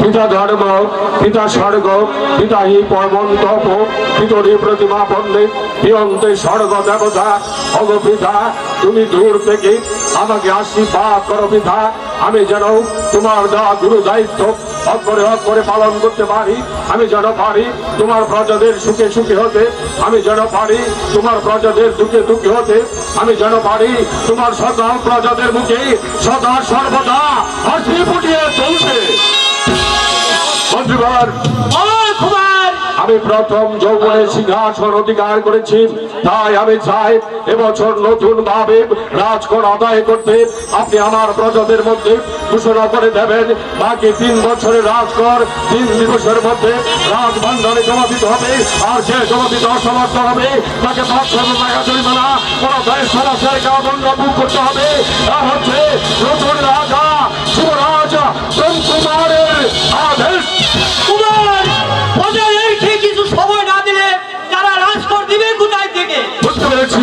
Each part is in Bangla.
পিতা ধর্ম, পিতা স্বর্গ, পিতা হি পর্বন্তপ পিতরি প্রতিমা পণ্ডিত পিয়ন্তে স্বর্গ দেবতা অগ পিতা, তুমি দূর থেকে আমাকে আশীর্বাদ করো পিতা। আমি যেন তোমার দেওয়া গুরু দায়িত্ব অক্ষরে অক্ষরে পালন করতে পারি। আমি যেন পারি তোমার প্রজাদের সুখে সুখে হতে। আমি যেন পারি তোমার প্রজাদের দুঃখে দুঃখে হতে। আমি যেন পারি তোমার সকল প্রজাদের মুখে সদা সর্বদা হাসি ফুটিয়ে চলছে বন্ধুগণ আমি প্রথম যৌবনে সিংহাসন অধিকার করেছি। তাই আমি চাই এবছর নতুন ভাবে রাজকর আদায় করতে আপনি আমার প্রজাদের মধ্যে ঘোষণা করে দেবেন। বাকি তিন বছরের রাজকর তিন দিবসের মধ্যে রাজভান্ডারে জমা দিতে হবে। আর যে জমা দিতে অসমর্থ হবে, তাকে পাঁচশো টাকা জরিমানা, কোনো দেশ সরাসরি কারাদণ্ড বুক করতে হবে। তা হচ্ছে নতুন রাজা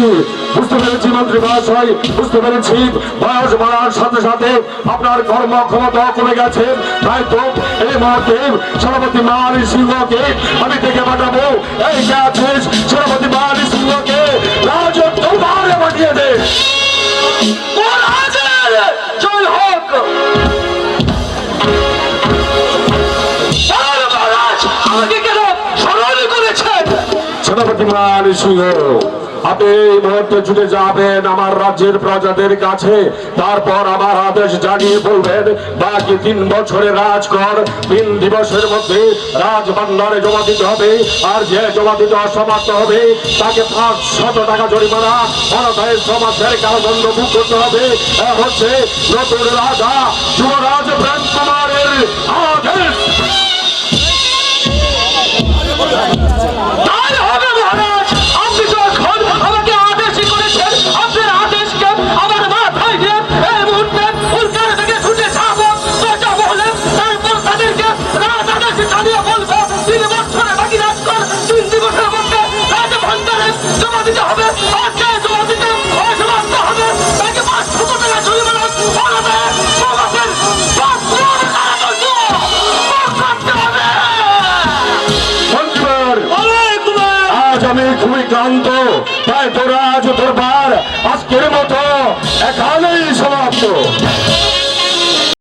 পেরেছি বুঝতে পেরেছি মন্ত্রী মহাশয়, বুঝতে পেরেছি। বয়স বাড়ার সাথে সাথে আপনার কর্ম ক্ষমতা কমে গেছে। তাই তো এই মুহূর্তে সেনাপতি মালি সিংহকে আমি থেকে পাঠাবো। এই যে আছিস সেনাপতি মালি সিংহকে রাজ দরবারে পাঠিয়ে দে। জয় হোক। আমাকে কেন স্মরণ করেছেন? সেনাপতি মালি সিংহ আপনি এই মুহূর্তে ছুটে যাবেন আমার রাজ্যের প্রজাদের কাছে। তারপর আমার আদেশ জানিয়ে বলবেন, বাকি তিন বছরের রাজকর তিন দিবসের মধ্যে রাজভান্ডারে জমা দিতে হবে। আর যে জমা দিতে অসমর্থ হবে, তাকে পাঁচ শত টাকা জরিমানা অনাদায়ের সমাজের কারাদণ্ড করতে হবে। হচ্ছে নতুন রাজা, যুবরাজ প্রেম কুমারের আমি খুবই ক্লান্ত। তাই তোরা আজ দরবার আজকের মতো এখানেই সমাপ্ত।